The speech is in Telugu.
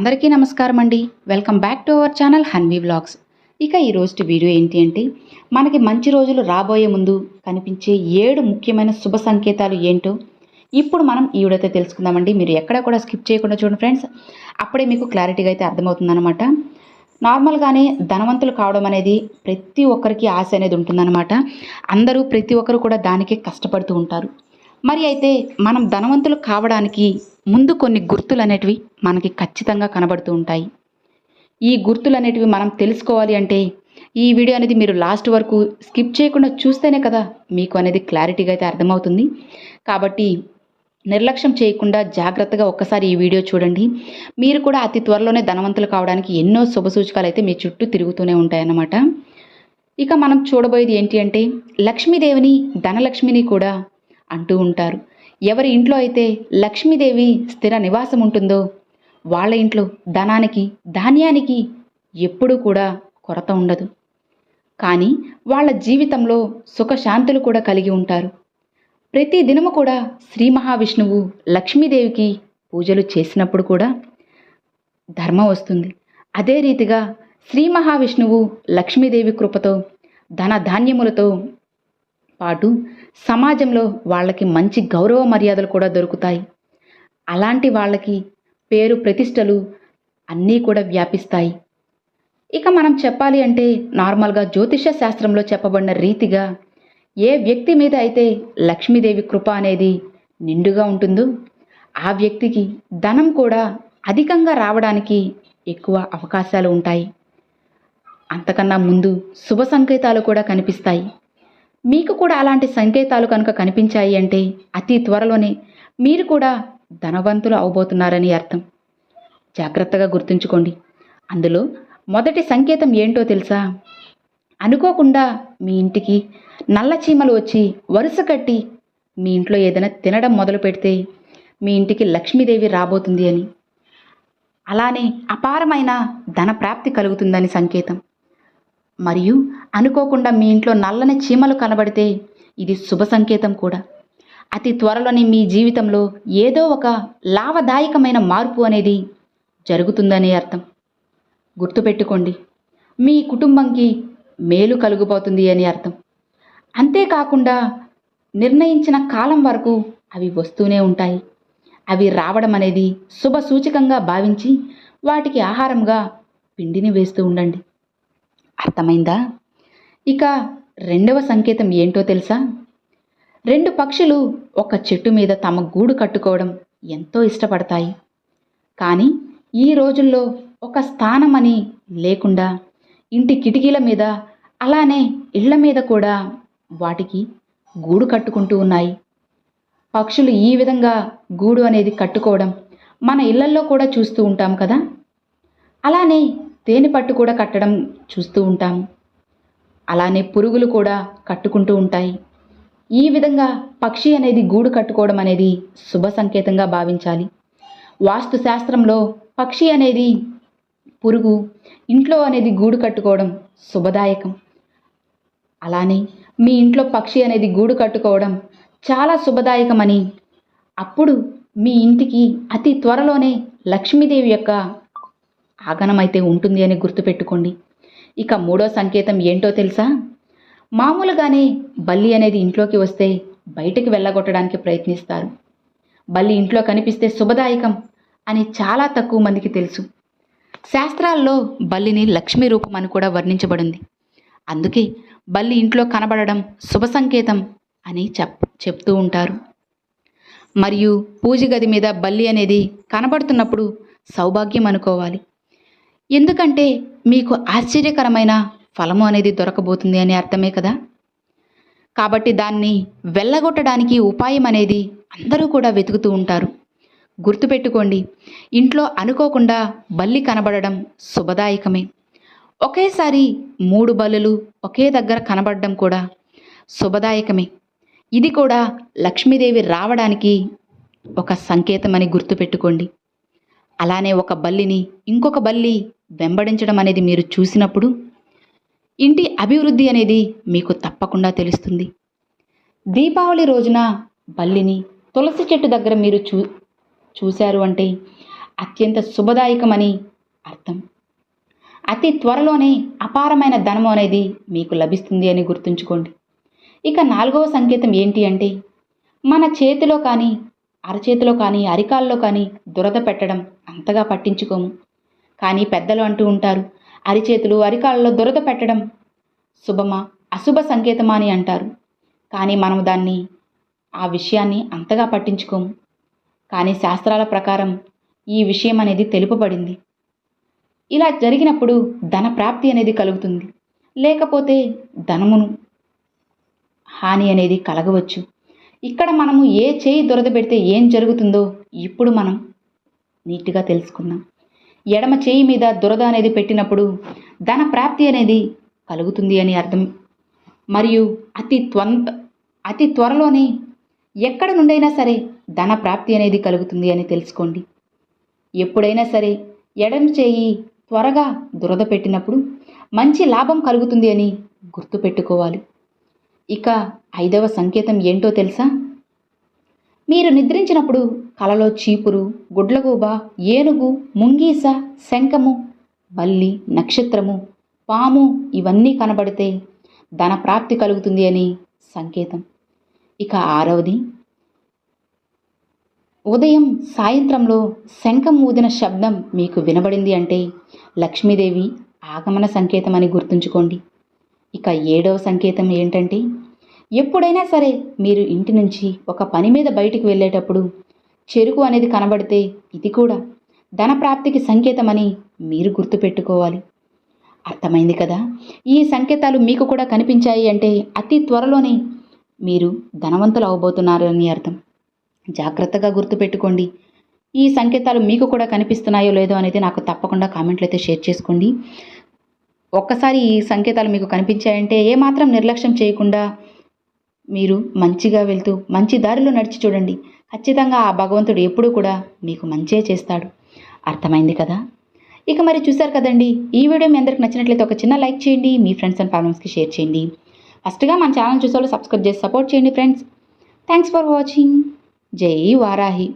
అందరికీ నమస్కారం అండి. Welcome back to our channel Hanvi vlogs. ఇక ఈ రోజు వీడియో ఏంటి అంటే మనకి మంచి రోజులు రాబోయే ముందు కనిపించే ఏడు ముఖ్యమైన శుభ సంకేతాలు ఏంటో ఇప్పుడు మనం ఈ వీడియోతో తెలుసుకుందామండి. మీరు ఎక్కడ కూడా స్కిప్ చేయకుండా చూడండి ఫ్రెండ్స్. అప్పుడే మీకు క్లారిటీగా అయితే అర్థమవుతుందన్నమాట. నార్మల్గానే ధనవంతులు కావడం అనేది ప్రతి ఒక్కరికి ఆశ అనేది ఉంటుందన్నమాట. అందరూ ప్రతి ఒక్కరు కూడా దానికే కష్టపడుతూ ఉంటారు. మరి అయితే మనం ధనవంతులు కావడానికి ముందు కొన్ని గుర్తులు అనేటివి మనకి ఖచ్చితంగా కనబడుతూ ఉంటాయి. ఈ గుర్తులు అనేటివి మనం తెలుసుకోవాలి అంటే ఈ వీడియో అనేది మీరు లాస్ట్ వరకు స్కిప్ చేయకుండా చూస్తేనే కదా మీకు అనేది క్లారిటీగా అయితే అర్థమవుతుంది. కాబట్టి నిర్లక్ష్యం చేయకుండా జాగ్రత్తగా ఒక్కసారి ఈ వీడియో చూడండి. మీరు కూడా అతి త్వరలోనే ధనవంతులు కావడానికి ఎన్నో శుభ సూచకాలు అయితే మీ చుట్టూ తిరుగుతూనే ఉంటాయన్నమాట. ఇక మనం చూడబోయేది ఏంటి అంటే లక్ష్మీదేవిని ధనలక్ష్మిని కూడా అంటూ ఉంటారు. ఎవరి ఇంట్లో అయితే లక్ష్మీదేవి స్థిర నివాసం ఉంటుందో వాళ్ళ ఇంట్లో ధనానికి ధాన్యానికి ఎప్పుడూ కూడా కొరత ఉండదు. కానీ వాళ్ళ జీవితంలో సుఖశాంతులు కూడా కలిగి ఉంటారు. ప్రతి దినము కూడా శ్రీ మహావిష్ణువు లక్ష్మీదేవికి పూజలు చేసినప్పుడు కూడా ధర్మం వస్తుంది. అదే రీతిగా శ్రీ మహావిష్ణువు లక్ష్మీదేవి కృపతో ధన ధాన్యములతో పాటు సమాజంలో వాళ్ళకి మంచి గౌరవ మర్యాదలు కూడా దొరుకుతాయి. అలాంటి వాళ్ళకి పేరు ప్రతిష్టలు అన్నీ కూడా వ్యాపిస్తాయి. ఇక మనం చెప్పాలి అంటే నార్మల్గా జ్యోతిష శాస్త్రంలో చెప్పబడిన రీతిగా ఏ వ్యక్తి మీద అయితే లక్ష్మీదేవి కృప అనేది నిండుగా ఉంటుందో ఆ వ్యక్తికి ధనం కూడా అధికంగా రావడానికి ఎక్కువ అవకాశాలు ఉంటాయి. అంతకన్నా ముందు శుభ సంకేతాలు కూడా కనిపిస్తాయి. మీకు కూడా అలాంటి సంకేతాలు కనుక కనిపించాయి అంటే అతి త్వరలోనే మీరు కూడా ధనవంతులు అవబోతున్నారని అర్థం. జాగ్రత్తగా గుర్తుంచుకోండి. అందులో మొదటి సంకేతం ఏంటో తెలుసా? అనుకోకుండా మీ ఇంటికి నల్ల చీమలు వచ్చి వరుస కట్టి మీ ఇంట్లో ఏదైనా తినడం మొదలు పెడితే మీ ఇంటికి లక్ష్మీదేవి రాబోతుంది అని. అలానే అపారమైన ధన ప్రాప్తి కలుగుతుందని సంకేతం. మరియు అనుకోకుండా మీ ఇంట్లో నల్లని చీమలు కనబడితే ఇది శుభ సంకేతం కూడా. అతి త్వరలోనే మీ జీవితంలో ఏదో ఒక లాభదాయకమైన మార్పు అనేది జరుగుతుందనే అర్థం. గుర్తుపెట్టుకోండి మీ కుటుంబంకి మేలు కలుగుపోతుంది అని అర్థం. అంతేకాకుండా నిర్ణయించిన కాలం వరకు అవి వస్తూనే ఉంటాయి. అవి రావడం అనేది శుభ సూచకంగా భావించి వాటికి ఆహారంగా పిండిని వేస్తూ ఉండండి. అర్థమైందా? ఇక రెండవ సంకేతం ఏంటో తెలుసా? రెండు పక్షులు ఒక చెట్టు మీద తమ గూడు కట్టుకోవడం ఎంతో ఇష్టపడతాయి. కానీ ఈ రోజుల్లో ఒక స్థానం అని లేకుండా ఇంటి కిటికీల మీద అలానే ఇళ్ళ మీద కూడా వాటికి గూడు కట్టుకుంటూ ఉన్నాయి. పక్షులు ఈ విధంగా గూడు అనేది కట్టుకోవడం మన ఇళ్ళల్లో కూడా చూస్తూ ఉంటాం కదా? అలానే తేనె పట్టు కూడా కట్టడం చూస్తూ ఉంటాము అలానే పురుగులు కూడా కట్టుకుంటూ ఉంటాయి. ఈ విధంగా పక్షి అనేది గూడు కట్టుకోవడం అనేది శుభ సంకేతంగా భావించాలి. వాస్తు శాస్త్రంలో పక్షి అనేది పురుగు ఇంట్లో అనేది గూడు కట్టుకోవడం శుభదాయకం. అలానే మీ ఇంట్లో పక్షి అనేది గూడు కట్టుకోవడం చాలా శుభదాయకమని అప్పుడు మీ ఇంటికి అతి త్వరలోనే లక్ష్మీదేవి యొక్క ఆగనమైతే అయితే ఉంటుంది అని గుర్తుపెట్టుకోండి. ఇక మూడో సంకేతం ఏంటో తెలుసా? మామూలుగానే బల్లి అనేది ఇంట్లోకి వస్తే బయటకు వెళ్ళగొట్టడానికి ప్రయత్నిస్తారు. బల్లి ఇంట్లో కనిపిస్తే శుభదాయకం అని చాలా తక్కువ మందికి తెలుసు. శాస్త్రాల్లో బల్లిని లక్ష్మీ రూపం అని కూడా వర్ణించబడింది. అందుకే బల్లి ఇంట్లో కనబడడం శుభ సంకేతం అని చెప్ చెప్తూ ఉంటారు. మరియు పూజ గది మీద బల్లి అనేది కనబడుతున్నప్పుడు సౌభాగ్యం అనుకోవాలి. ఎందుకంటే మీకు ఆశ్చర్యకరమైన ఫలము అనేది దొరకబోతుంది అని అర్థమే కదా? కాబట్టి దాన్ని వెళ్ళగొట్టడానికి ఉపాయం అనేది అందరూ కూడా వెతుకుతూ ఉంటారు. గుర్తుపెట్టుకోండి ఇంట్లో అనుకోకుండా బల్లి కనబడడం శుభదాయకమే. ఒకేసారి మూడు బల్లులు ఒకే దగ్గర కనబడడం కూడా శుభదాయకమే. ఇది కూడా లక్ష్మీదేవి రావడానికి ఒక సంకేతం అని గుర్తుపెట్టుకోండి. అలానే ఒక బల్లిని ఇంకొక బల్లి వెంబడించడం అనేది మీరు చూసినప్పుడు ఇంటి అభివృద్ధి అనేది మీకు తప్పకుండా తెలుస్తుంది. దీపావళి రోజున బల్లిని తులసి చెట్టు దగ్గర మీరు చూ చూశారు అంటే అత్యంత శుభదాయకమని అర్థం. అతి త్వరలోనే అపారమైన ధనము అనేది మీకు లభిస్తుంది అని గుర్తుంచుకోండి. ఇక నాలుగవ సంకేతం ఏంటి అంటే మన చేతిలో కానీ అరచేతిలో కానీ అరికాల్లో కానీ దురద పెట్టడం అంతగా పట్టించుకోము. కానీ పెద్దలు అంటూ ఉంటారు అరిచేతులు అరికాళ్ళలో దురద పెట్టడం శుభమా అశుభ సంకేతమా అని అంటారు. కానీ మనం దాన్ని ఆ విషయాన్ని అంతగా పట్టించుకోము. కానీ శాస్త్రాల ప్రకారం ఈ విషయం అనేది తెలుపబడింది. ఇలా జరిగినప్పుడు ధన ప్రాప్తి అనేది కలుగుతుంది. లేకపోతే ధనమును హాని అనేది కలగవచ్చు. ఇక్కడ మనము ఏ చేయి దురద పెడితే ఏం జరుగుతుందో ఇప్పుడు మనం నీట్గా తెలుసుకుందాం. ఎడమ చేయి మీద దురద అనేది పెట్టినప్పుడు ధన ప్రాప్తి అనేది కలుగుతుంది అని అర్థం. మరియు అతి త్వంత అతి త్వరలోనే ఎక్కడ నుండైనా సరే ధన ప్రాప్తి అనేది కలుగుతుంది అని తెలుసుకోండి. ఎప్పుడైనా సరే ఎడమ చేయి త్వరగా దురద పెట్టినప్పుడు మంచి లాభం కలుగుతుంది అని గుర్తుపెట్టుకోవాలి. ఇక ఐదవ సంకేతం ఏంటో తెలుసా? మీరు నిద్రించినప్పుడు కలలో చీపురు గుడ్లగూబ ఏనుగు ముంగీస శంఖము బల్లి నక్షత్రము పాము ఇవన్నీ కనబడితే ధన ప్రాప్తి కలుగుతుంది అని సంకేతం. ఇక ఆరవది. ఉదయం సాయంత్రంలో శంఖం ఊదిన శబ్దం మీకు వినబడింది అంటే లక్ష్మీదేవి ఆగమన సంకేతం అని గుర్తుంచుకోండి. ఇక ఏడవ సంకేతం ఏంటంటే ఎప్పుడైనా సరే మీరు ఇంటి నుంచి ఒక పని మీద బయటికి వెళ్ళేటప్పుడు చెరుకు అనేది కనబడితే ఇది కూడా ధన ప్రాప్తికి సంకేతమని మీరు గుర్తుపెట్టుకోవాలి. అర్థమైంది కదా? ఈ సంకేతాలు మీకు కూడా కనిపించాయి అంటే అతి త్వరలోనే మీరు ధనవంతులు అవబోతున్నారని అర్థం. జాగ్రత్తగా గుర్తుపెట్టుకోండి. ఈ సంకేతాలు మీకు కూడా కనిపిస్తున్నాయో లేదో అనేది నాకు తప్పకుండా కామెంట్లు అయితే షేర్ చేసుకోండి. ఒక్కసారి ఈ సంకేతాలు మీకు కనిపించాయంటే ఏమాత్రం నిర్లక్ష్యం చేయకుండా మీరు మంచిగా వెళ్తూ మంచి దారిలో నడిచి చూడండి. ఖచ్చితంగా ఆ భగవంతుడు ఎప్పుడూ కూడా మీకు మంచే చేస్తాడు. అర్థమైంది కదా? ఇక మరి చూసారు కదండి ఈ వీడియో మీ అందరికి నచ్చినట్లయితే ఒక చిన్న లైక్ చేయండి మీ ఫ్రెండ్స్ అండ్ ఫ్యామిలీస్కి షేర్ చేయండి. ఫస్ట్గా మన ఛానల్ చూసేవాళ్ళు సబ్స్క్రైబ్ చేసి సపోర్ట్ చేయండి ఫ్రెండ్స్. Thanks for watching. జై వారాహి.